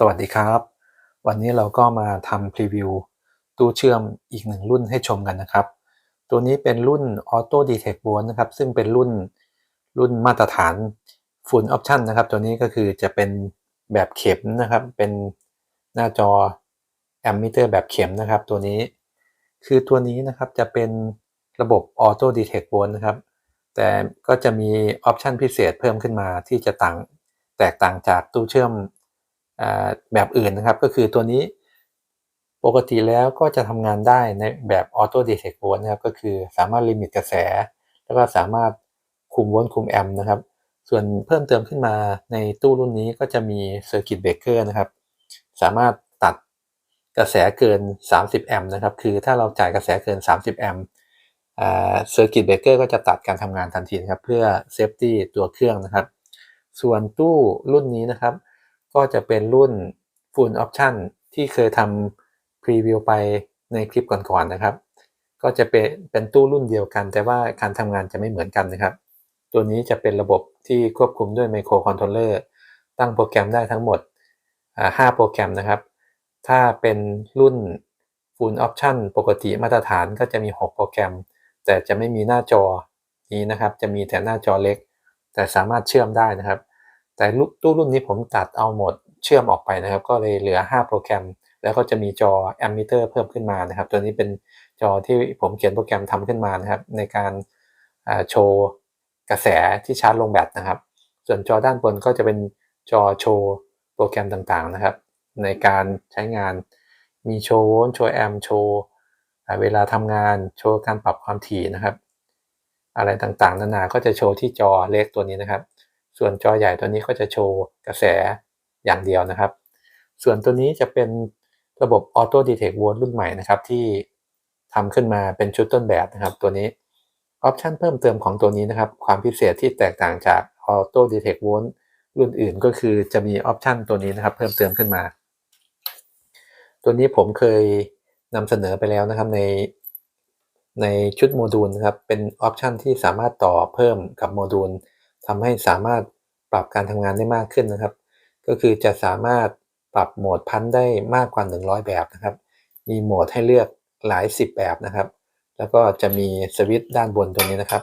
สวัสดีครับ วันนี้เราก็มาทำพรีวิวตู้เชื่อมอีกหนึ่งรุ่นให้ชมกันนะครับ ตัวนี้เป็นรุ่น Auto Detect Volt นะครับ ซึ่งเป็นรุ่นรุ่นมาตรฐาน Full Option นะครับ ตัวนี้ก็คือจะเป็นแบบเข็มนะครับ เป็นหน้าจอแอมมิเตอร์แบบเข็มนะครับ ตัวนี้คือตัวนี้นะครับจะเป็นระบบ Auto Detect Volt นะครับ แต่ก็จะมีออปชันพิเศษเพิ่มขึ้นมาที่จะต่างแตกต่างจากตู้เชื่อม แบบอื่นนะครับ ก็คือตัวนี้ปกติแล้วก็จะทำงานได้ในแบบออโต้ดีเทคโวลต์นะครับ ก็คือสามารถลิมิตกระแส แล้วก็สามารถคุมโวลต์คุมแอมป์นะครับ ส่วนเพิ่มเติมขึ้นมาในตู้รุ่นนี้ก็จะมีเซอร์กิตเบรกเกอร์นะครับ สามารถตัดกระแสเกิน 30 แอมป์นะครับ คือถ้าเราจ่ายกระแสเกิน 30 แอมป์เซอร์กิตเบรกเกอร์ก็จะตัดการทำงานทันทีนครับ เพื่อเซฟตี้ตัวเครื่องนะครับ ส่วนตู้รุ่นนี้นะครับ ก็จะเป็นรุ่น Full Option ที่เคยทำพรีวิวไปในคลิปก่อนๆนนะครับ ก็จะเป็นเป็นตู้รุ่นเดียวกัน แต่ว่าการทำงานจะไม่เหมือนกันนะครับ ตัวนี้จะเป็นระบบที่ควบคุมด้วยไมโครคอนโทรลเลอร์ตั้งโปรแกรมได้ทั้งหมด 5 โปรแกรมนะครับ ถ้าเป็นรุ่น Full Option ปกติมาตรฐานก็จะมี 6 โปรแกรม แต่จะไม่มีหน้าจอนี้นะครับ จะมีแต่หน้าจอเล็ก แต่สามารถเชื่อมได้นะครับ แต่ตู้รุ่นนี้ผมตัดเอาหมดเชื่อมออกไปนะครับ ก็เลยเหลือ 5 โปรแกรม แล้วก็จะมีจอแอมมิเตอร์เพิ่มขึ้นมานะครับ ตัวนี้เป็นจอที่ผมเขียนโปรแกรมทำขึ้นมานะครับ ในการโชว์กระแสที่ชาร์จลงแบตนะครับ ส่วนจอด้านบนก็จะเป็นจอโชว์โปรแกรมต่างๆนะครับ ในการใช้งานมีโชว์โวลต์โชว์แอมโชว์เวลาทำงานโชว์การปรับความถี่นะครับ อะไรต่างๆ นานาก็จะโชว์ที่จอเล็กตัวนี้นะครับ ส่วนจอใหญ่ตัวนี้ก็จะโชว์กระแสอย่างเดียวนะครับ ส่วนตัวนี้จะเป็นระบบ Auto Detect v o l รุ่นใหม่นะครับที่ทำขึ้นมาเป็นชุดต้นแบบนะครับ ตัวนี้ออปชันเพิ่มเติมของตัวนี้นะครับ ความพิเศษที่แตกต่างจาก Auto Detect v o l รุ่นอื่นก็คือจะมีออปชันตัวนี้นะครับ เพิ่มเติมขึ้นมา ตัวนี้ผมเคยนำเสนอไปแล้วนะครับในในชุดโมดูลนะครับ เป็นออปชันที่สามารถต่อเพิ่มกับโมดูล ทำให้สามารถปรับการทำงานได้มากขึ้นนะครับ ก็คือจะสามารถปรับโหมดพันได้มากกว่า 100 แบบนะครับ มีโหมดให้เลือกหลาย 10 แบบนะครับ แล้วก็จะมีสวิตช์ด้านบนตรงนี้นะครับ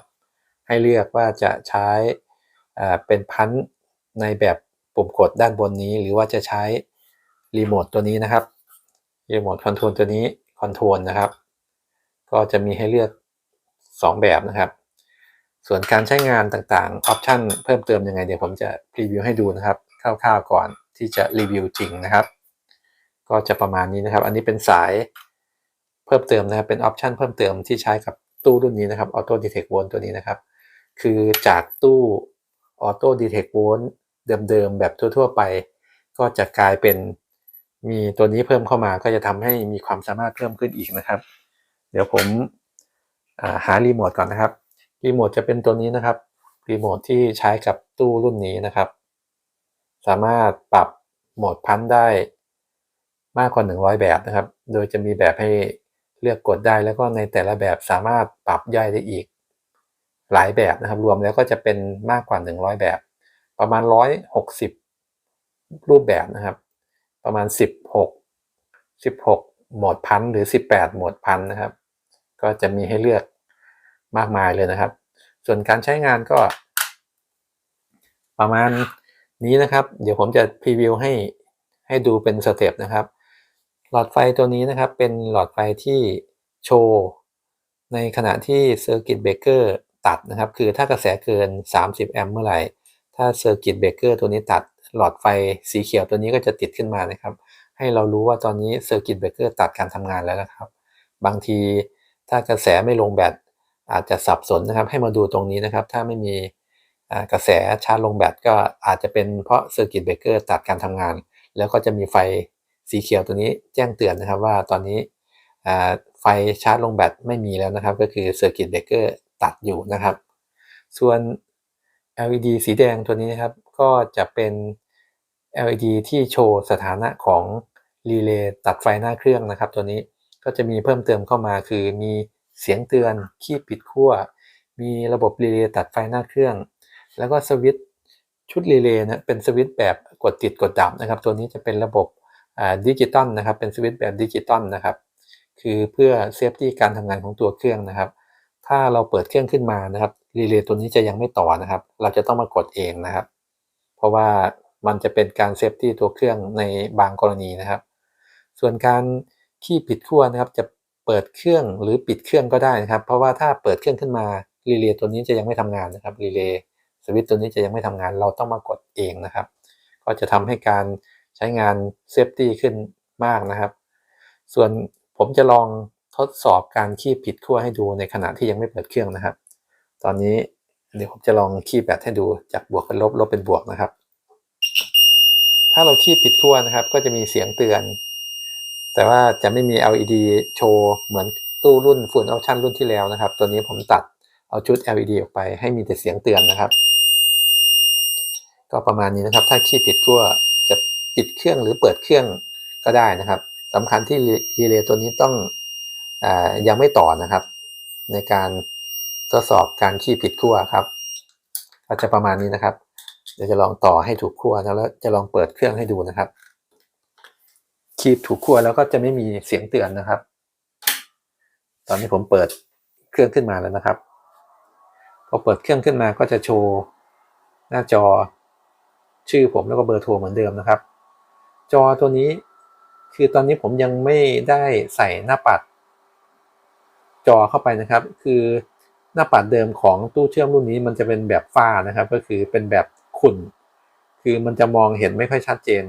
ให้เลือกว่าจะใช้เป็นพันในแบบปุ่มกดด้านบนนี้ หรือว่าจะใช้รีโมทตัวนี้นะครับรีโมทคอนโทรลตัวนี้คอนโทรลนะครับ ก็จะมีให้เลือก 2 แบบนะครับ ส่วนการใช้งานต่างๆ ออปชันเพิ่มเติมยังไง เดี๋ยวผมจะรีวิวให้ดูนะครับคร่าวๆก่อนที่จะรีวิวจริงนะครับ ก็จะประมาณนี้นะครับ อันนี้เป็นสายเพิ่มเติมนะครับ เป็นออปชันเพิ่มเติมที่ใช้กับตู้รุ่นนี้นะครับ Auto Detect Volt ตัวนี้นะครับ คือจากตู้ Auto Detect Volt เดิมๆแบบทั่วๆไป ก็จะกลายเป็นมีตัวนี้เพิ่มเข้ามาก็จะทำให้มีความสามารถเพิ่มขึ้นอีกนะครับ เดี๋ยวผมหารีโมทก่อนนะครับ รีโมทจะเป็นตัวนี้นะครับรีโมทที่ใช้กับตู้รุ่นนี้นะครับ สามารถปรับโหมดพันได้มากกว่า 100 แบบนะครับ โดยจะมีแบบให้เลือกกดได้แล้วก็ในแต่ละแบบสามารถปรับย่อยได้อีก หลายแบบนะครับ รวมแล้วก็จะเป็นมากกว่า 100 แบบ ประมาณ 160 รูปแบบนะครับ ประมาณ 16 16 โหมดพันหรือ 18 โหมดพันนะครับ ก็จะมีให้เลือก มากมายเลยนะครับ ส่วนการใช้งานก็ ประมาณนี้นะครับ เดี๋ยวผมจะพรีวิวให้ให้ดูเป็นสเต็ปนะครับ หลอดไฟตัวนี้นะครับ เป็นหลอดไฟที่โชว์ในขณะที่เซอร์กิตเบรกเกอร์ตัดนะครับ คือถ้ากระแสเกิน 30 แอมป์เมื่อไหร่ ถ้าเซอร์กิตเบรกเกอร์ตัวนี้ตัด หลอดไฟสีเขียวตัวนี้ก็จะติดขึ้นมานะครับ ให้เรารู้ว่าตอนนี้เซอร์กิตเบรกเกอร์ตัดการทำงานแล้วนะครับ บางทีถ้ากระแสไม่ลงแบต อาจจะสับสนนะครับให้มาดูตรงนี้นะครับ ถ้าไม่มีกระแสชาร์จลงแบตก็อาจจะเป็นเพราะเซอร์กิตเบรกเกอร์ตัดการทำงาน แล้วก็จะมีไฟสีเขียวตัวนี้แจ้งเตือนนะครับว่าตอนนี้ไฟชาร์จลงแบตไม่มีแล้วนะครับ ก็คือเซอร์กิตเบรกเกอร์ตัดอยู่นะครับ ส่วน LED สีแดงตัวนี้นะครับ ก็จะเป็น LED ที่โชว์สถานะของรีเลย์ตัดไฟหน้าเครื่องนะครับ ตัวนี้ก็จะมีเพิ่มเติมเข้ามาคือมี เสียงเตือน คีบปิดขั้ว มีระบบรีเลย์ตัดไฟหน้าเครื่อง แล้วก็สวิตช์ชุดรีเลย์นะเป็นสวิตช์แบบกดติดกดดับนะครับ ตัวนี้จะเป็นระบบดิจิตอลนะครับ เป็นสวิตช์แบบดิจิตอลนะครับ คือเพื่อเซฟตี้การทำงานของตัวเครื่องนะครับ ถ้าเราเปิดเครื่องขึ้นมานะครับรีเลย์ตัวนี้จะยังไม่ต่อนะครับ เราจะต้องมากดเองนะครับ เพราะว่ามันจะเป็นการเซฟตี้ตัวเครื่องในบางกรณีนะครับ ส่วนการขี้ผิดขั้วนะครับ จะ เปิดเครื่องหรือปิดเครื่องก็ได้นะครับ เพราะว่าถ้าเปิดเครื่องขึ้นมารีเลย์ตัวนี้จะยังไม่ทำงานนะครับรีเลย์สวิตช์ตัวนี้จะยังไม่ทำงาน เราต้องมากดเองนะครับ ก็จะทำให้การใช้งานเซฟตี้ขึ้นมากนะครับ ส่วนผมจะลองทดสอบการคีบผิดขั้วให้ดูในขณะที่ยังไม่เปิดเครื่องนะครับ ตอนนี้เดี๋ยวผมจะลองคีบแบตให้ดูจากบวกเป็นลบลบเป็นบวกนะครับ ถ้าเราคีบผิดขั้วนะครับ ก็จะมีเสียงเตือน แต่ว่าจะไม่มี LED โชว์เหมือนตู้รุ่นฟูลออปชั่นรุ่นที่แล้วนะครับ ตัวนี้ผมตัดเอาชุด LED ออกไปให้มีแต่เสียงเตือนนะครับ ก็ประมาณนี้นะครับ ถ้าคีบผิดขั้วจะปิดเครื่องหรือเปิดเครื่องก็ได้นะครับสำคัญที่รีเลย์ตัวนี้ต้องอยังไม่ต่อนะครับ ในการทดสอบการคีบผิดขั้วครับก็จะประมาณนี้นะครับ เดี๋ยวจะลองต่อให้ถูกขั้วแล้วจะลองเปิดเครื่องให้ดูนะครับ คีบถูกขั้วแล้วก็จะไม่มีเสียงเตือนนะครับ ตอนนี้ผมเปิดเครื่องขึ้นมาแล้วนะครับ พอเปิดเครื่องขึ้นมาก็จะโชว์หน้าจอชื่อผมแล้วก็เบอร์โทรเหมือนเดิมนะครับ จอตัวนี้คือตอนนี้ผมยังไม่ได้ใส่หน้าปัด จอเข้าไปนะครับ คือหน้าปัดเดิมของตู้เชื่อมรุ่นนี้มันจะเป็นแบบฝ้านะครับ ก็คือเป็นแบบขุ่น คือมันจะมองเห็นไม่ค่อยชัดเจน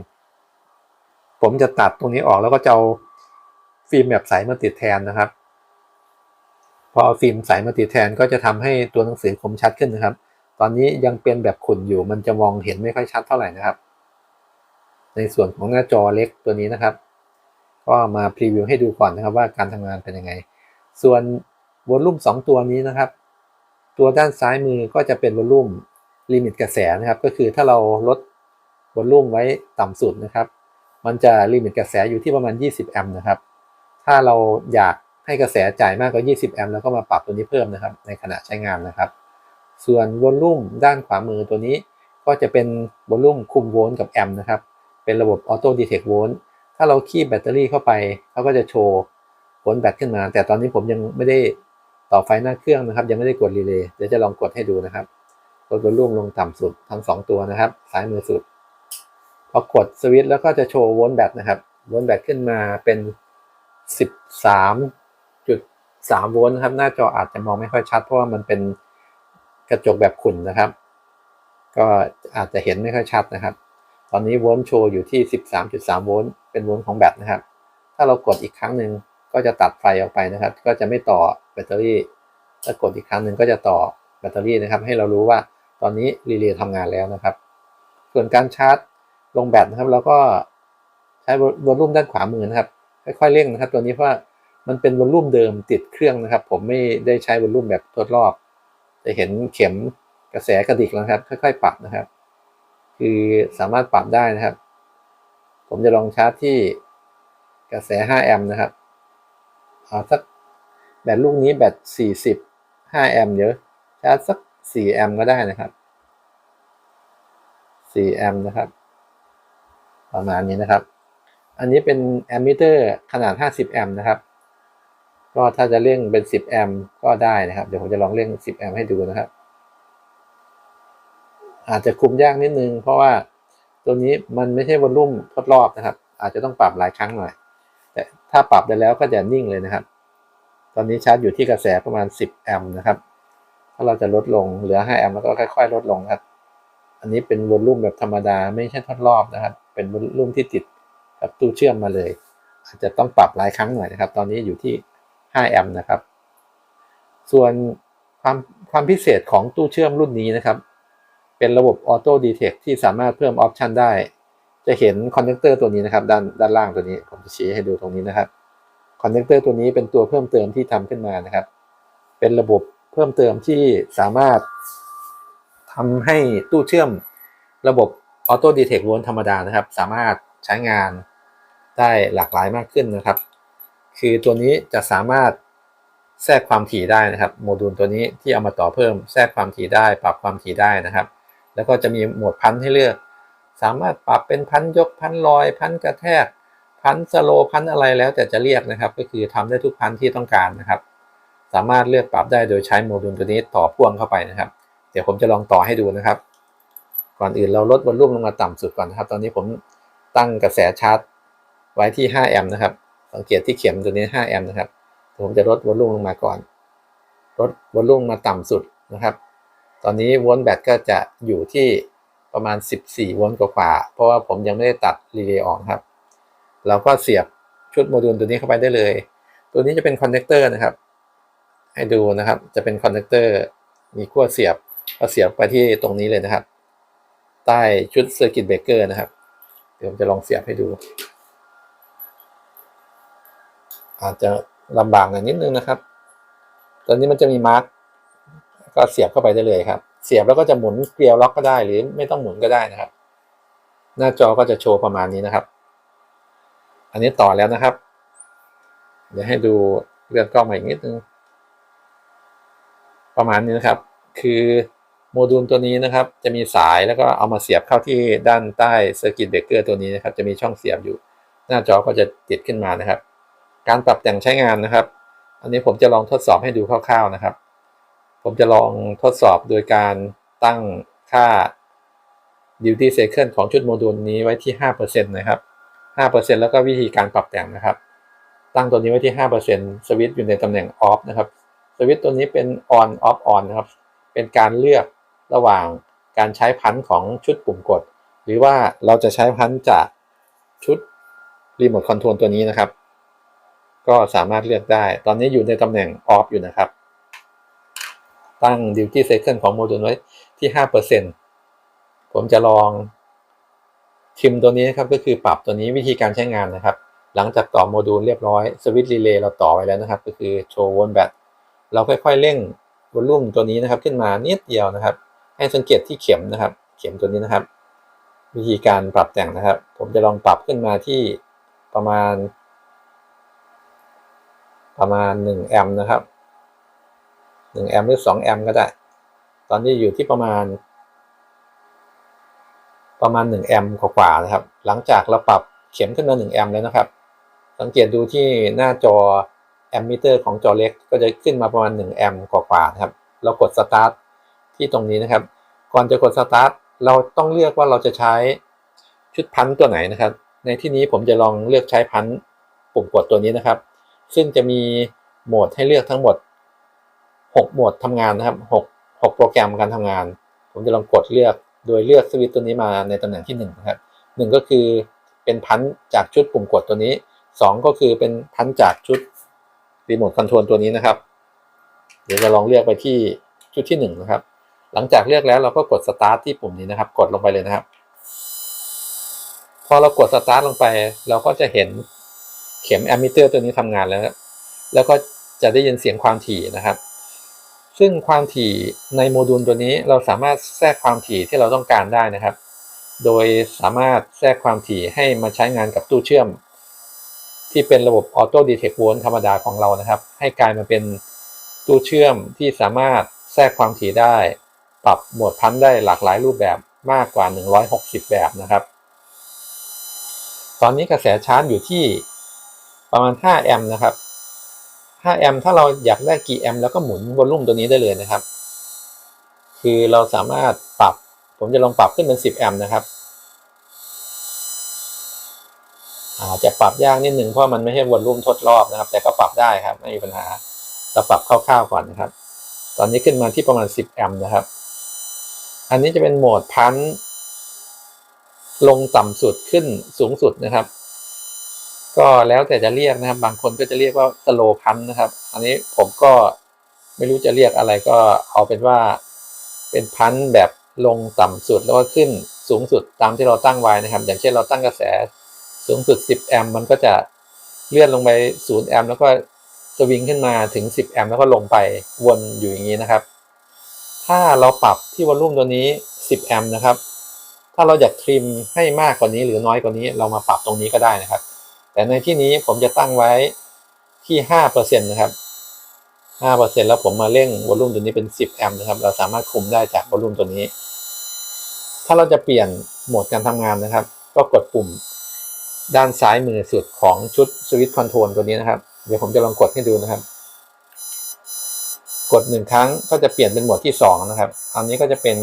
ผมจะตัดตรงนี้ออกแล้วก็จะเอาฟิล์มแบบใสมาติดแทนนะครับ พอเอาฟิล์มใสมาติดแทนก็จะทำให้ตัวหนังสือคมชัดขึ้นนะครับ ตอนนี้ยังเป็นแบบขุ่นอยู่มันจะมองเห็นไม่ค่อยชัดเท่าไหร่นะครับ ในส่วนของหน้าจอเล็กตัวนี้นะครับ ก็มาพรีวิวให้ดูก่อนนะครับ ว่าการทำงานเป็นยังไง ส่วนวอลลุ่ม2 ตัวนี้นะครับ ตัวด้านซ้ายมือก็จะเป็นวอลลุ่มลิมิตกระแสนะครับ ก็คือถ้าเราลดวอลลุ่มไว้ต่ำสุดนะครับ มันจะลิมิตกระแสอยู่ที่ประมาณ 20 แอมป์นะครับ ถ้าเราอยากให้กระแสจ่ายมากกว่า 20 แอมป์แล้วก็มาปรับตัวนี้เพิ่มนะครับ ในขณะใช้งานนะครับ ส่วนวอลลุ่มด้านขวามือตัวนี้ ก็จะเป็นวอลลุ่มคุมโวลต์กับแอมป์นะครับ เป็นระบบออโต้ดีเทคโวลต์ถ้าเราคีบแบตเตอรี่เข้าไปเขาก็จะโชว์ผลแบตขึ้นมา แต่ตอนนี้ผมยังไม่ได้ต่อไฟหน้าเครื่องนะครับ ยังไม่ได้กดรีเลย์เดี๋ยวจะลองกดให้ดูนะครับ กดวอลลุ่มลงต่ำสุดทั้ง 2 ตัวนะครับ ซ้ายมือสุด พอกดสวิตช์แล้วก็จะโชว์โวลต์แบตนะครับโวลต์แบตขึ้นมาเป็น 13.3 โวลต์นะครับ หน้าจออาจจะมองไม่ค่อยชัด เพราะว่ามันเป็นกระจกแบบขุ่นนะครับ ก็อาจจะเห็นไม่ค่อยชัดนะครับ ตอนนี้โวลต์โชว์อยู่ที่ 13.3 โวลต์เป็นโวลต์ของแบตนะครับ ถ้าเรากดอีกครั้งหนึ่งก็จะตัดไฟออกไปนะครับ ก็จะไม่ต่อแบตเตอรี่ถ้ากดอีกครั้งหนึ่งก็จะต่อแบตเตอรี่นะครับ ให้เรารู้ว่าตอนนี้รีเลย์ทำงานแล้วนะครับ ส่วนการชาร์จ ลงแบตนะครับเราก็ใช้วอลลุ่มด้านขวามือนะครับ ค่อยๆเร่งนะครับ ตัวนี้เพราะมันเป็นวอลลุ่มเดิมติดเครื่องนะครับ ผมไม่ได้ใช้วอลลุ่มแบบทดรอบ จะเห็นเข็มกระแสกระดิกแล้วครับ ค่อย ๆ ปรับนะครับ คือสามารถปรับได้นะครับ ผมจะลองชาร์จที่กระแส 5 แอมป์นะครับเอาสักแบตลูกนี้แบต 40 5 แอมป์เดี๋ยวชาร์จสัก 4 แอมป์ก็ได้นะครับ 4 แอมป์นะครับ ประมาณนี้นะครับ อันนี้เป็นแอมมิเตอร์ขนาด 50 แอมป์นะครับ ก็ถ้าจะเร่งเป็น 10 แอมป์ก็ได้นะครับ เดี๋ยวผมจะลองเร่ง 10 แอมป์ให้ดูนะครับ อาจจะคุมยากนิดนึง เพราะว่าตัวนี้มันไม่ใช่วอลลุ่มทดรอบนะครับ อาจจะต้องปรับหลายครั้งหน่อย แต่ถ้าปรับได้แล้วก็จะนิ่งเลยนะครับ ตอนนี้ชาร์จอยู่ที่กระแสประมาณ 10 แอมป์นะครับ ถ้าเราจะลดลงเหลือ 5 แอมป์แล้วก็ค่อย ๆ ลดลงครับ อันนี้เป็นวอลลุ่มแบบธรรมดาไม่ใช่ทดรอบนะครับ เป็นวอลลุ่มที่ติดกับตู้เชื่อมมาเลย อาจจะต้องปรับหลายครั้งหน่อยนะครับ ตอนนี้อยู่ที่ 5 แอมป์นะครับ ส่วนความความพิเศษของตู้เชื่อมรุ่นนี้นะครับ เป็นระบบออโต้ดีเทคที่สามารถเพิ่มออปชันได้ จะเห็นคอนเนคเตอร์ตัวนี้นะครับ ด้านด้านล่างตัวนี้ผมจะชี้ให้ดูตรงนี้นะครับคอนเนคเตอร์ตัวนี้เป็นตัวเพิ่มเติมที่ทำขึ้นมานะครับ เป็นระบบเพิ่มเติมที่สามารถ ทำให้ตู้เชื่อมระบบออโต้ดีเทคโวลต์ธรรมดานะครับ สามารถใช้งานได้หลากหลายมากขึ้นนะครับ คือตัวนี้จะสามารถแทรกความถี่ได้นะครับ โมดูลตัวนี้ที่เอามาต่อเพิ่มแทรกความถี่ได้ ปรับความถี่ได้นะครับ แล้วก็จะมีโหมดพันให้เลือก สามารถปรับเป็นพันยกพันลอย พันกระแทก พันสโลว์พันอะไรแล้วแต่จะเรียกนะครับ ก็คือทำได้ทุกพันที่ต้องการนะครับ สามารถเลือกปรับได้โดยใช้โมดูลตัวนี้ต่อพ่วงเข้าไปนะครับ ดี๋ยวผมจะลองต่อให้ดูนะครับ ก่อนอื่นเราลดวอลลุ่มลงมาต่ำสุดก่อนนะครับ ตอนนี้ผมตั้งกระแสชาร์จไว้ที่ 5 แอมป์นะครับ สังเกตที่เข็มตัวนี้ 5 แอมป์นะครับ ผมจะลดวอลลุ่มลงมาก่อน ลดวอลลุ่มมาต่ำสุดนะครับ ตอนนี้โวลต์แบตก็จะอยู่ที่ประมาณ 14โวลต์กว่าๆเพราะว่าผมยังไม่ได้ตัดรีเลย์ออกครับ เราก็เสียบชุดโมดูลตัวนี้เข้าไปได้เลย ตัวนี้จะเป็นคอนเนคเตอร์นะครับ ให้ดูนะครับ จะเป็นคอนเนคเตอร์ มีขั้วเสียบ ก็เสียบไปที่ตรงนี้เลยนะครับ ใต้ชุดเซอร์กิตเบรกเกอร์นะครับ เดี๋ยวผมจะลองเสียบให้ดู อาจจะลำบากหน่อยนิดนึงนะครับ ตอนนี้มันจะมีมาร์กก็เสียบเข้าไปได้เลยครับ เสียบแล้วก็จะหมุนเกลียวล็อกก็ได้หรือไม่ต้องหมุนก็ได้นะครับ หน้าจอก็จะโชว์ประมาณนี้นะครับ อันนี้ต่อแล้วนะครับ เดี๋ยวให้ดูเรื่องกล้องมาอีกนิดนึง ประมาณนี้นะครับ คือ โมดูลตัวนี้นะครับจะมีสายแล้วก็เอามาเสียบเข้าที่ด้านใต้เซอร์กิตเบรกเกอร์ตัวนี้นะครับจะมีช่องเสียบอยู่ หน้าจอก็จะติดขึ้นมานะครับ การปรับแต่งใช้งานนะครับ อันนี้ผมจะลองทดสอบให้ดูคร่าวๆนะครับ ผมจะลองทดสอบโดยการตั้งค่า duty cycle ของชุดโมดูลนี้ไว้ที่ 5%นะครับ 5%แล้วก็วิธีการปรับแต่งนะครับ ตั้งตัวนี้ไว้ที่ 5%สวิตช์อยู่ในตำแหน่ง off นะครับสวิตช์ตัวนี้เป็น on off on นะครับเป็นการเลือก ระหว่างการใช้พันของชุดปุ่มกด หรือว่าเราจะใช้พันจากชุดรีโมทคอนโทรลตัวนี้นะครับ ก็สามารถเลือกได้ ตอนนี้อยู่ในตำแหน่ง off อยู่นะครับ ตั้ง duty cycle ของโมดูลไว้ที่ 5%ผมจะลองทิมตัวนี้นะครับก็คือปรับตัวนี้วิธีการใช้งานนะครับ หลังจากต่อโมดูลเรียบร้อยสวิตช์รีเลย์เราต่อไว้แล้วนะครับ ก็คือโชว์โวลต์แบตเราค่อยๆเร่งวอลลุ่มตัวนี้นะครับ ขึ้นมานิดเดียวนะครับ ให้สังเกตที่เข็มนะครับ เข็มตัวนี้นะครับ วิธีการปรับแต่งนะครับ ผมจะลองปรับขึ้นมาที่ประมาณ ประมาณ 1 แอมป์นะครับ 1 แอมป์หรือ 2 แอมป์ก็ได้ ตอนนี้อยู่ที่ประมาณ ประมาณ 1 แอมป์กว่าๆนะครับ หลังจากเราปรับเข็มขึ้นมา 1 แอมป์แล้วนะครับ สังเกตดูที่หน้าจอแอมมิเตอร์ของจอเล็กก็จะขึ้นมาประมาณ 1 แอมป์กว่าๆนะครับ เรากดสตาร์ท ที่ตรงนี้นะครับ ก่อนจะกดสตาร์ทเราต้องเลือกว่าเราจะใช้ชุดพันตัวไหนนะครับ ในที่นี้ผมจะลองเลือกใช้พันปุ่มกดตัวนี้นะครับ ซึ่งจะมีโหมดให้เลือกทั้งหมด 6 โหมดทำงานนะครับ6 6โปรแกรมการทำงาน ผมจะลองกดเลือกโดยเลือกสวิตตัวนี้มาในตำแหน่งที่1นะครับหนึ่งก็คือเป็นพันจากชุดปุ่มกดตัวนี้ 2 ก็คือเป็นพันจากชุดรีโมทคอนโทรลตัวนี้นะครับ เดี๋ยวจะลองเลือกไปที่ชุดที่1นะครับ หลังจากเลือกแล้วเราก็กดสตาร์ทที่ปุ่มนี้นะครับ กดลงไปเลยนะครับ พอเรากดสตาร์ทลงไป เราก็จะเห็นเข็มแอมมิเตอร์ตัวนี้ทำงานแล้ว แล้วก็จะได้ยินเสียงความถี่นะครับ ซึ่งความถี่ในโมดูลตัวนี้เราสามารถแทรกความถี่ที่เราต้องการได้นะครับ โดยสามารถแทรกความถี่ให้มาใช้งานกับตู้เชื่อม ที่เป็นระบบออโต้ดีเทคโวลต์ธรรมดาของเรานะครับ ให้กลายมาเป็นตู้เชื่อมที่สามารถแทรกความถี่ได้ ปรับหมวดพันได้หลากหลายรูปแบบมากกว่า 160 แบบนะครับ ตอนนี้กระแสชาร์จอยู่ที่ประมาณ 5 แอมป์นะครับ 5 แอมป์ถ้าเราอยากได้กี่แอมป์แล้วก็หมุนวอลลุ่มตัวนี้ได้เลยนะครับ คือเราสามารถปรับ ผมจะลองปรับขึ้นเป็น 10 แอมป์นะครับอาจจะปรับยากนิดหนึ่งเพราะมันไม่ใช่วอลลุ่มทดรอบนะครับ แต่ก็ปรับได้ครับไม่มีปัญหาเราปรับคร่าวๆก่อนนะครับ ตอนนี้ขึ้นมาที่ประมาณ 10 แอมป์นะครับ อันนี้จะเป็นโหมดพันลงต่ำสุดขึ้นสูงสุดนะครับ ก็แล้วแต่จะเรียกนะครับ บางคนก็จะเรียกว่าสโลพันนะครับ อันนี้ผมก็ไม่รู้จะเรียกอะไรก็เอาเป็นว่าเป็นพันแบบลงต่ำสุดแล้วก็ขึ้นสูงสุดตามที่เราตั้งไว้นะครับ อย่างเช่นเราตั้งกระแสสูงสุด 10 แอมป์มันก็จะเลื่อนลงไป 0 แอมป์แล้วก็สวิงขึ้นมาถึง 10 แอมป์แล้วก็ลงไปวนอยู่อย่างนี้นะครับ ถ้าเราปรับที่วอลลุ่มตัวนี้ 10 แอมป์นะครับ ถ้าเราอยากทริมให้มากกว่านี้หรือน้อยกว่านี้เรามาปรับตรงนี้ก็ได้นะครับ แต่ในที่นี้ผมจะตั้งไว้ที่ 5%นะครับ 5%แล้วผมมาเร่งวอลลุ่มตัวนี้เป็น 10 แอมป์นะครับ เราสามารถคุมได้จากวอลลุ่มตัวนี้ ถ้าเราจะเปลี่ยนโหมดการทำงานนะครับ ก็กดปุ่มด้านซ้ายมือสุดของชุดสวิตช์คอนโทรลตัวนี้นะครับ เดี๋ยวผมจะลองกดให้ดูนะครับ กดหนึ่งครั้งก็จะเปลี่ยนเป็นโหมดที่สองนะครับ อันนี้ก็จะเป็น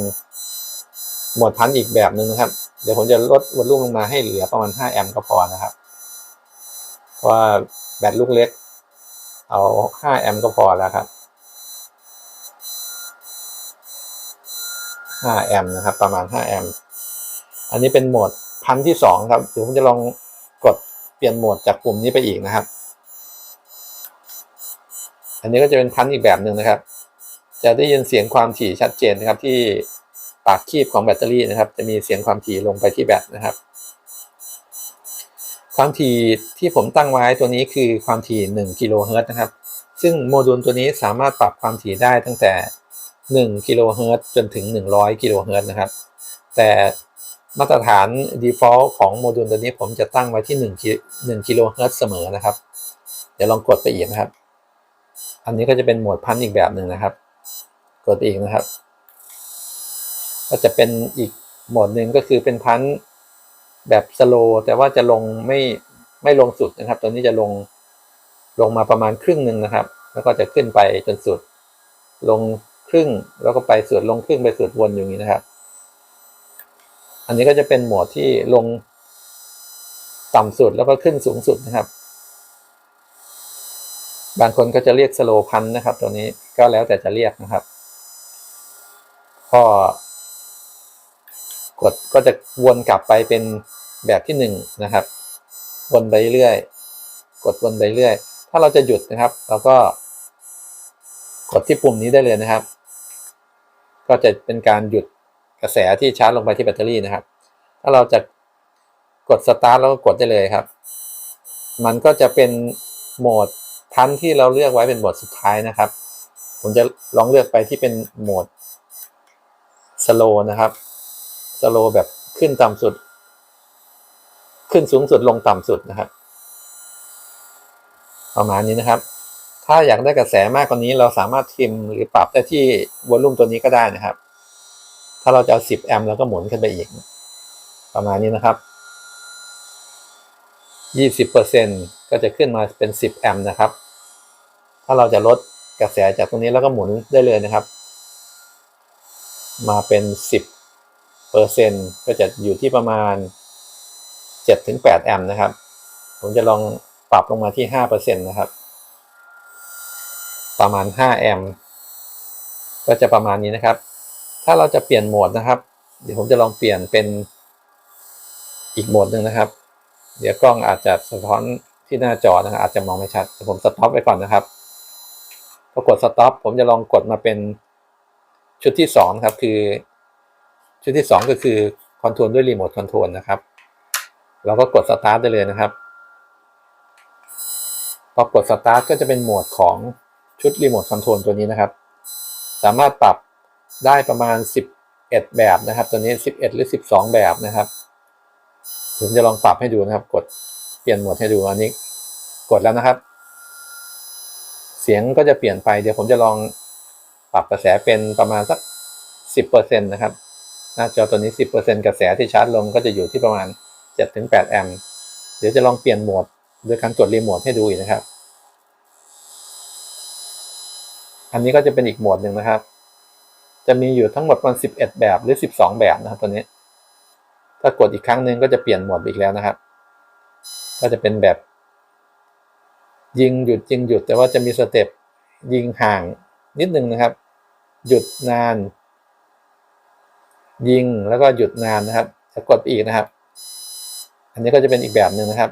โหมดพันอีกแบบหนึ่งนะครับ เดี๋ยวผมจะลดวอลลุ่มลงมาให้เหลือประมาณ 5 แอมป์ก็พอนะครับเพราะว่าแบตลูกเล็ก เอา 5 แอมป์ก็พอแล้วครับ 5 แอมป์นะครับ ประมาณ 5 แอมป์ อันนี้เป็นโหมดพันที่สองครับ เดี๋ยวผมจะลองกดเปลี่ยนโหมดจากปุ่มนี้ไปอีกนะครับ อันนี้ก็จะเป็นพันอีกแบบหนึ่งนะครับ จะได้ยินเสียงความถี่ชัดเจนนะครับ ที่ปากคีบของแบตเตอรี่นะครับ จะมีเสียงความถี่ลงไปที่แบตนะครับ ความถี่ที่ผมตั้งไว้ตัวนี้คือความถี่1กิโลเฮิรตซ์นะครับ ซึ่งโมดูลตัวนี้สามารถปรับความถี่ได้ตั้งแต่ 1กิโลเฮิรตซ์จนถึง 100กิโลเฮิรตซ์นะครับ แต่มาตรฐาน default ของโมดูลตัวนี้ผมจะตั้งไว้ที่1กิ1กิโลเฮิรตซ์เสมอนะครับ เดี๋ยวลองกดไปอีกนะครับ อันนี้ก็จะเป็นหมวดพันอีกแบบหนึ่งนะครับ กดอีกนะครับ ก็จะเป็นอีกหมวดหนึ่งก็คือเป็นพันแบบสโลแต่ว่าจะลงไม่ไม่ลงสุดนะครับ ตัวนี้จะลงลงมาประมาณครึ่งหนึ่งนะครับ แล้วก็จะขึ้นไปจนสุด ลงครึ่งแล้วก็ไปสุดลงครึ่งไปสุดวนอย่างนี้นะครับ อันนี้ก็จะเป็นหมวดที่ลงต่ำสุดแล้วก็ขึ้นสูงสุดนะครับ บางคนก็จะเรียกสโลพันนะครับ ตัวนี้ก็แล้วแต่จะเรียกนะครับ ก็ กดก็จะวนกลับไปเป็นแบบที่หนึ่งนะครับ วนไปเรื่อยกดวนไปเรื่อย ถ้าเราจะหยุดนะครับ เราก็ กดที่ปุ่มนี้ได้เลยนะครับ ก็จะเป็นการหยุดกระแสที่ชาร์จลงไปที่แบตเตอรี่นะครับ ถ้าเราจะกดสตาร์ทแล้วก็กดได้เลยครับ มันก็จะเป็นโหมด พันที่เราเลือกไว้เป็นโหมดสุดท้ายนะครับ ผมจะลองเลือกไปที่เป็นโหมดสโลนะครับสโลแบบขึ้นต่ำสุด ขึ้นสูงสุดลงต่ำสุดนะครับ ประมาณนี้นะครับ ถ้าอยากได้กระแสมากกว่านี้เราสามารถทิมหรือปรับได้ที่วอลลุ่มตัวนี้ก็ได้นะครับ ถ้าเราจะเอา 10 แอมป์เราก็หมุนขึ้นไปอีก ประมาณนี้นะครับ 20%ก็จะขึ้นมาเป็น 10 แอมป์นะครับ ถ้าเราจะลดกระแสจากตรงนี้แล้วก็หมุนได้เลยนะครับ มาเป็น 10เปอร์เซ็นก็จะอยู่ที่ประมาณ 7-8 แอมป์นะครับ ผมจะลองปรับลงมาที่5%นนะครับ ประมาณ 5 แอมป์ก็จะประมาณนี้นะครับ ถ้าเราจะเปลี่ยนโหมดนะครับ เดี๋ยวผมจะลองเปลี่ยนเป็นอีกโหมดหนึ่งนะครับ เดี๋ยวกล้องอาจจะสะท้อนที่หน้าจอนะครับอาจจะมองไม่ชัดผมสต็อปไว้ก่อนนะครับ พอกดสต็อปผมจะลองกดมาเป็นชุดที่สองครับคือชุดที่สองก็คือคอนโทรลด้วยรีโมทคอนโทรลนะครับเราก็กดสตาร์ทได้เลยนะครับพอกดสตาร์ทก็จะเป็นโหมดของชุดรีโมทคอนโทรลตัวนี้นะครับ สามารถปรับได้ประมาณ 11 แบบนะครับ ตัวนี้ 11 หรือ 12 แบบนะครับ ผมจะลองปรับให้ดูนะครับ กดเปลี่ยนโหมดให้ดูอันนี้ กดแล้วนะครับ เสียงก็จะเปลี่ยนไปเดี๋ยวผมจะลองปรับกระแสเป็นประมาณสัก 10%นะครับ หน้าจอตัวนี้ 10%กระแสที่ชาร์จลงก็จะอยู่ที่ประมาณ 7-8 แอมป์เดี๋ยวจะลองเปลี่ยนโหมดโดยการกดรีโมทให้ดูอีกนะครับ อันนี้ก็จะเป็นอีกโหมดหนึ่งนะครับ จะมีอยู่ทั้งหมดประมาณ11 แบบหรือ 12 แบบนะครับตัวนี้ ถ้ากดอีกครั้งหนึ่งก็จะเปลี่ยนโหมดอีกแล้วนะครับ ก็จะเป็นแบบ ยิงหยุดยิงหยุดแต่ว่าจะมีสเต็ปยิงห่างนิดนึงนะครับ หยุดนาน ยิงแล้วก็หยุดนานนะครับจะกดอีกนะครับ อันนี้ก็จะเป็นอีกแบบหนึ่งนะครับ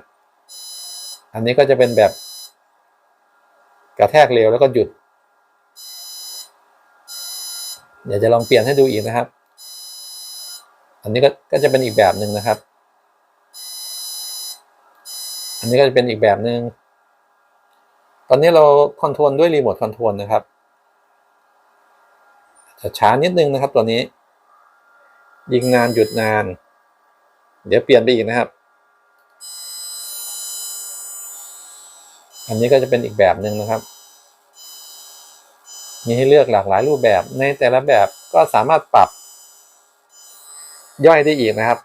อันนี้ก็จะเป็นแบบ กระแทกเร็วแล้วก็หยุด เดี๋ยวจะลองเปลี่ยนให้ดูอีกนะครับ อันนี้ก็ก็จะเป็นอีกแบบหนึ่งนะครับ อันนี้ก็จะเป็นอีกแบบหนึ่ง ตอนนี้เราคอนโทรลด้วยรีโมทคอนโทรลนะครับจะช้านิดนึงนะครับตัวนี้ ยิงนานหยุดนาน เดี๋ยวเปลี่ยนไปอีกนะครับ อันนี้ก็จะเป็นอีกแบบหนึ่งนะครับ มีให้เลือกหลากหลายรูปแบบในแต่ละแบบก็สามารถปรับ ย่อยได้อีกนะครับ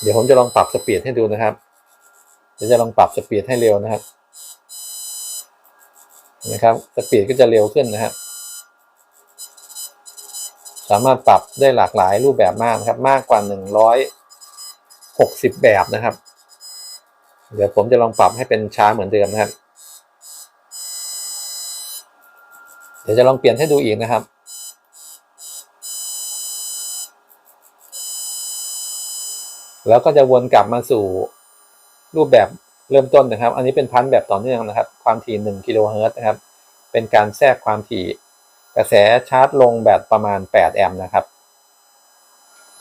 เดี๋ยวผมจะลองปรับสปีดให้ดูนะครับ เดี๋ยวจะลองปรับสปีดให้เร็วนะครับนะครับสปีดก็จะเร็วขึ้นนะครับสามารถปรับได้หลากหลายรูปแบบมากนะครับ มากกว่าหนึ่งร้อยหกสิบแบบนะครับ เดี๋ยวผมจะลองปรับให้เป็นช้าเหมือนเดิมนะครับ เดี๋ยวจะลองเปลี่ยนให้ดูอีกนะครับแล้วก็จะวนกลับมาสู่ รูปแบบเริ่มต้นนะครับ อันนี้เป็นพันแบบต่อเนื่องนะครับ ความถี่ 1 กิโลเฮิรตซ์นะครับ เป็นการแทรกความถี่กระแสชาร์จลงแบบประมาณ 8 แอมป์นะครับ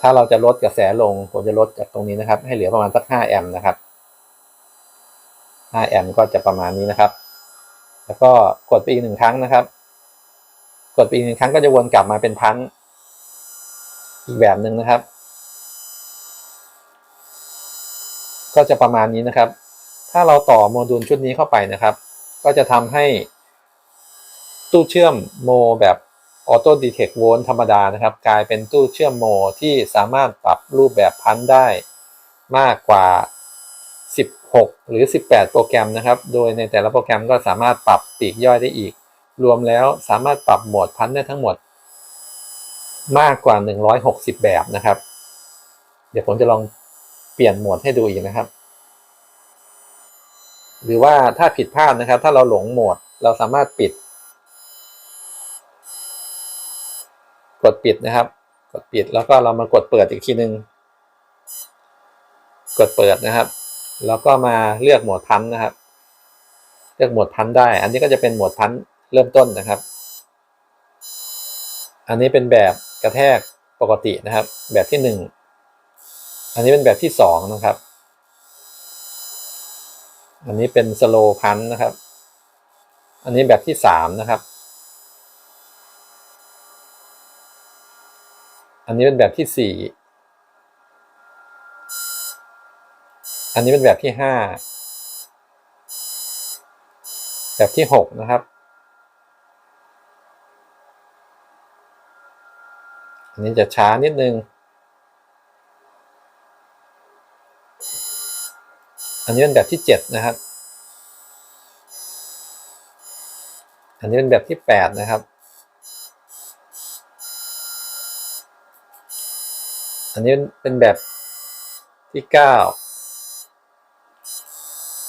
ถ้าเราจะลดกระแสลง ผมจะลดจากตรงนี้นะครับ ให้เหลือประมาณสัก 5 แอมป์นะครับ 5 แอมป์ก็จะประมาณนี้นะครับ แล้วก็กดไปอีกหนึ่งครั้งนะครับ กดไปอีกหนึ่งครั้งก็จะวนกลับมาเป็นพันอีกแบบหนึ่งนะครับ ก็จะประมาณนี้นะครับ ถ้าเราต่อโมดูลชุดนี้เข้าไปนะครับ ก็จะทำให้ ตู้เชื่อมโมแบบออโต้ดีเทคโวลต์ธรรมดานะครับ กลายเป็นตู้เชื่อมโมที่สามารถปรับรูปแบบพันได้มากกว่า 16 หรือ 18 โปรแกรมนะครับ โดยในแต่ละโปรแกรมก็สามารถปรับปีกย่อยได้อีก รวมแล้วสามารถปรับโหมดพันได้ทั้งหมด มากกว่า 160 แบบนะครับ เดี๋ยวผมจะลอง เปลี่ยนโหมดให้ดูอีกนะครับ หรือว่าถ้าผิดพลาดนะครับ ถ้าเราหลงโหมดเราสามารถปิด กดปิดนะครับ กดปิดแล้วก็เรามากดเปิดอีกทีหนึงกดเปิดนะครับ แล้วก็มาเลือกโหมดพันนะครับ เลือกโหมดพันได้ อันนี้ก็จะเป็นโหมดพันเริ่มต้นนะครับ อันนี้เป็นแบบกระแทกปกตินะครับ แบบที่หนึ่ง อันนี้เป็นแบบที่สองนะครับ อันนี้เป็นสโลพันนะครับ อันนี้แบบที่สามนะครับ อันนี้เป็นแบบที่สี่ อันนี้เป็นแบบที่ห้า แบบที่หกนะครับ อันนี้จะช้านิดนึง อันนี้เป็นแบบที่เจ็ดนะครับ อันนี้เป็นแบบที่แปดนะครับ อันนี้เป็นแบบที่เก้า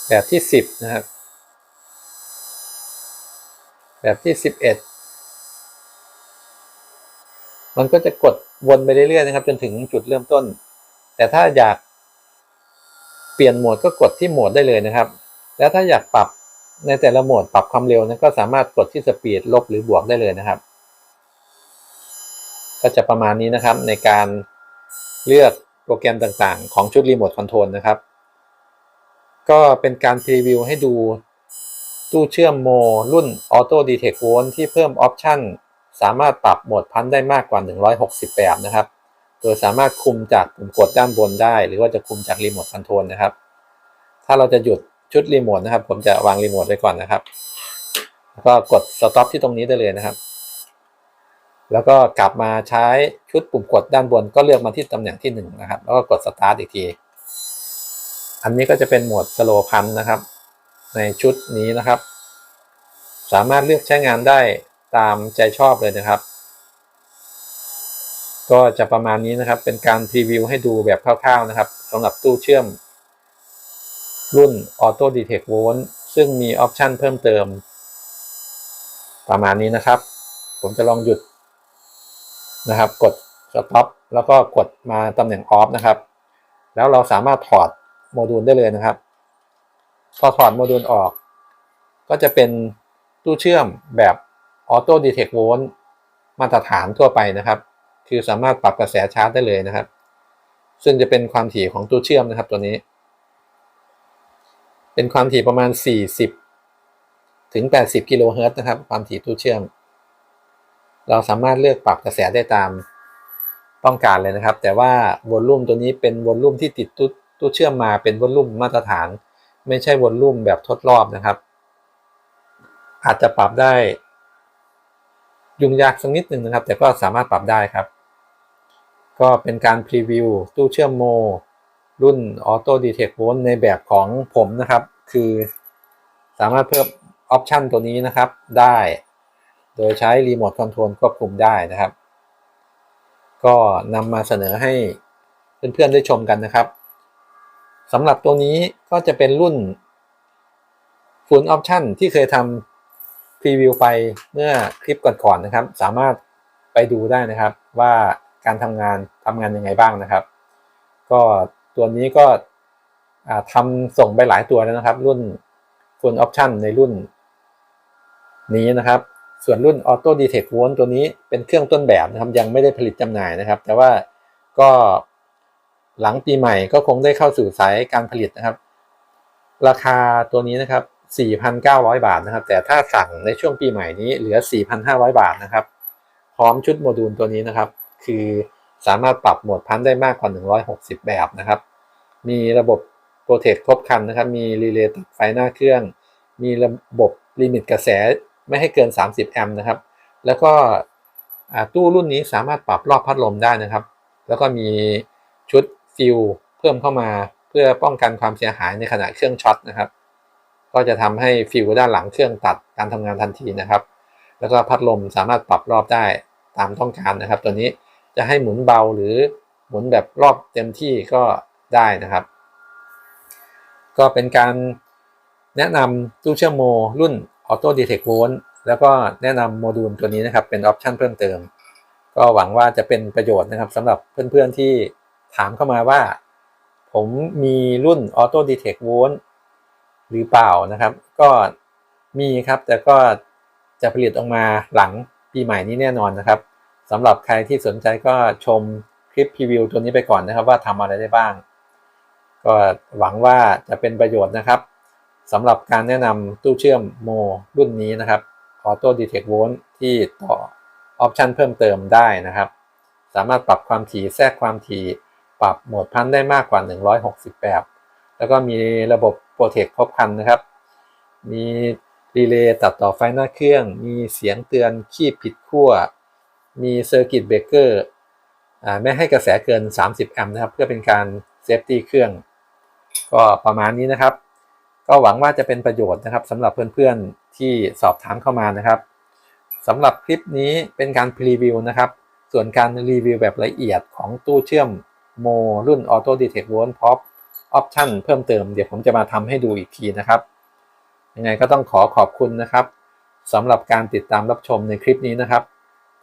แบบที่สิบนะครับ แบบที่สิบเอ็ดมันก็จะกดวนไปเรื่อยๆนะครับ จนถึงจุดเริ่มต้น แต่ถ้าอยาก เปลี่ยนโหมดก็กดที่โหมดได้เลยนะครับ แล้วถ้าอยากปรับในแต่ละโหมดปรับความเร็วนะก็สามารถกดที่สปีดลบหรือบวกได้เลยนะครับ ก็จะประมาณนี้นะครับในการเลือกโปรแกรมต่างๆ ของชุดรีโมทคอนโทรลนะครับ ก็เป็นการพรีวิวให้ดูตู้เชื่อมโมรุ่น Auto Detect Volt ที่เพิ่มออปชันสามารถปรับโหมดพันได้มากกว่า 160 แบบนะครับ โดยสามารถคุมจากปุ่มกดด้านบนได้ หรือว่าจะคุมจากรีโมทคอนโทรลนะครับ ถ้าเราจะหยุดชุดรีโมทนะครับ ผมจะวางรีโมทไว้ก่อนนะครับ แล้วก็กดสต็อปที่ตรงนี้ได้เลยนะครับ แล้วก็กลับมาใช้ชุดปุ่มกดด้านบน ก็เลือกมาที่ตำแหน่งที่1นะครับ แล้วก็กดสตาร์ทอีกที อันนี้ก็จะเป็นโหมดสโลพันนะครับ ในชุดนี้นะครับ สามารถเลือกใช้งานได้ตามใจชอบเลยนะครับ ก็จะประมาณนี้นะครับ เป็นการพรีวิวให้ดูแบบคร่าวๆนะครับสำหรับตู้เชื่อม รุ่น Auto Detect Volt ซึ่งมีออปชันเพิ่มเติม ประมาณนี้นะครับ ผมจะลองหยุดนะครับ กด Stop แล้วก็กดมาตำแหน่ง Off นะครับ แล้วเราสามารถถอดโมดูลได้เลยนะครับ พอถอดโมดูลออก ก็จะเป็นตู้เชื่อมแบบ Auto Detect Volt มาตรฐานทั่วไปนะครับ คือสามารถปรับกระแสชาร์จได้เลยนะครับ ซึ่งจะเป็นความถี่ของตู้เชื่อมนะครับตัวนี้ เป็นความถี่ประมาณ 40 ถึง 80 กิโลเฮิรตซ์นะครับ ความถี่ตู้เชื่อม เราสามารถเลือกปรับกระแสได้ตามต้องการเลยนะครับ แต่ว่าวอลลุ่มตัวนี้เป็นวอลลุ่มที่ติดตู้ตู้เชื่อมมาเป็นวอลลุ่มมาตรฐาน ไม่ใช่วอลลุ่มแบบทดรอบนะครับ อาจจะปรับได้ยุ่งยากสักนิดหนึ่งนะครับ แต่ก็สามารถปรับได้ครับ ก็เป็นการพรีวิวตู้เชื่อมโม รุ่น Auto Detect Volt ในแบบของผมนะครับ คือสามารถเพิ่มออปชันตัวนี้นะครับได้ โดยใช้รีโมทคอนโทรลควบคุมได้นะครับ ก็นำมาเสนอให้เพื่อนๆได้ชมกันนะครับสำหรับตัวนี้ก็จะเป็นรุ่น Full Option ที่เคยทำพรีวิวไปเมื่อคลิปก่อนๆนะครับ สามารถไปดูได้นะครับว่า การทำงานทำงานยังไงบ้างนะครับ ก็ตัวนี้ก็ทำส่งไปหลายตัวแล้วนะครับ รุ่น Full Option ในรุ่น นี้นะครับ ส่วนรุ่น Auto Detect Volt ตัวนี้เป็นเครื่องต้นแบบนะครับ ยังไม่ได้ผลิตจำหน่ายนะครับ แต่ว่าก็หลังปีใหม่ก็คงได้เข้าสู่สายการผลิตนะครับ ราคาตัวนี้นะครับ 4,900 บาทนะครับ แต่ถ้าสั่งในช่วงปีใหม่นี้เหลือ 4,500 บาทนะครับ พร้อมชุดโมดูลตัวนี้นะครับ คือสามารถปรับโหมดพันได้มากกว่า 160 แบบนะครับ มีระบบโปรเทคครบคันนะครับ มีรีเลย์ตัดไฟหน้าเครื่อง มีระบบลิมิตกระแสไม่ให้เกิน 30 แอมป์นะครับ แล้วก็ตู้รุ่นนี้สามารถปรับรอบพัดลมได้นะครับ แล้วก็มีชุดฟิลเพิ่มเข้ามาเพื่อป้องกันความเสียหายในขณะเครื่องช็อตนะครับ ก็จะทำให้ฟิลด้านหลังเครื่องตัดการทำงานทันทีนะครับ แล้วก็พัดลมสามารถปรับรอบได้ตามต้องการนะครับ ตัวนี้ จะให้หมุนเบาหรือหมุนแบบรอบเต็มที่ก็ได้นะครับ ก็เป็นการแนะนำตู้เชื่อมโมรุ่น Auto Detect Volt แล้วก็แนะนำโมดูลตัวนี้นะครับ เป็นออปชันเพิ่มเติม ก็หวังว่าจะเป็นประโยชน์นะครับสำหรับเพื่อนๆที่ถามเข้ามาว่า ผมมีรุ่น Auto Detect Volt หรือเปล่านะครับ ก็มีครับแต่ก็จะผลิตออกมาหลังปีใหม่นี้แน่นอนนะครับ สำหรับใครที่สนใจก็ชมคลิปพรีวิวตัวนี้ไปก่อนนะครับ ว่าทำอะไรได้บ้าง ก็หวังว่าจะเป็นประโยชน์นะครับสำหรับการแนะนำตู้เชื่อมโมรุ่นนี้นะครับ Auto Detect Volt ที่ต่อออปชันเพิ่มเติมได้นะครับ สามารถปรับความถี่แทรกความถี่ ปรับโหมดพันได้มากกว่า 160 แบบ แล้วก็มีระบบโปรเทคครบคันนะครับ มีรีเลย์ตัดต่อไฟหน้าเครื่อง มีเสียงเตือนขีบผิดขั้ว มีเซอร์กิตเบรกเกอร์ไม่ให้กระแสเกิน 30 แอมป์นะครับ เพื่อเป็นการเซฟตี้เครื่อง ก็ประมาณนี้นะครับ ก็หวังว่าจะเป็นประโยชน์นะครับสำหรับเพื่อนๆที่สอบถามเข้ามานะครับสำหรับคลิปนี้เป็นการพรีวิวนะครับ ส่วนการรีวิวแบบละเอียดของตู้เชื่อมโมรุ่น Auto Detect Volt Pop ออปชันเพิ่มเติมเดี๋ยวผมจะมาทำให้ดูอีกทีนะครับยังไงก็ต้องขอขอบคุณนะครับสำหรับการติดตามรับชมในคลิปนี้นะครับ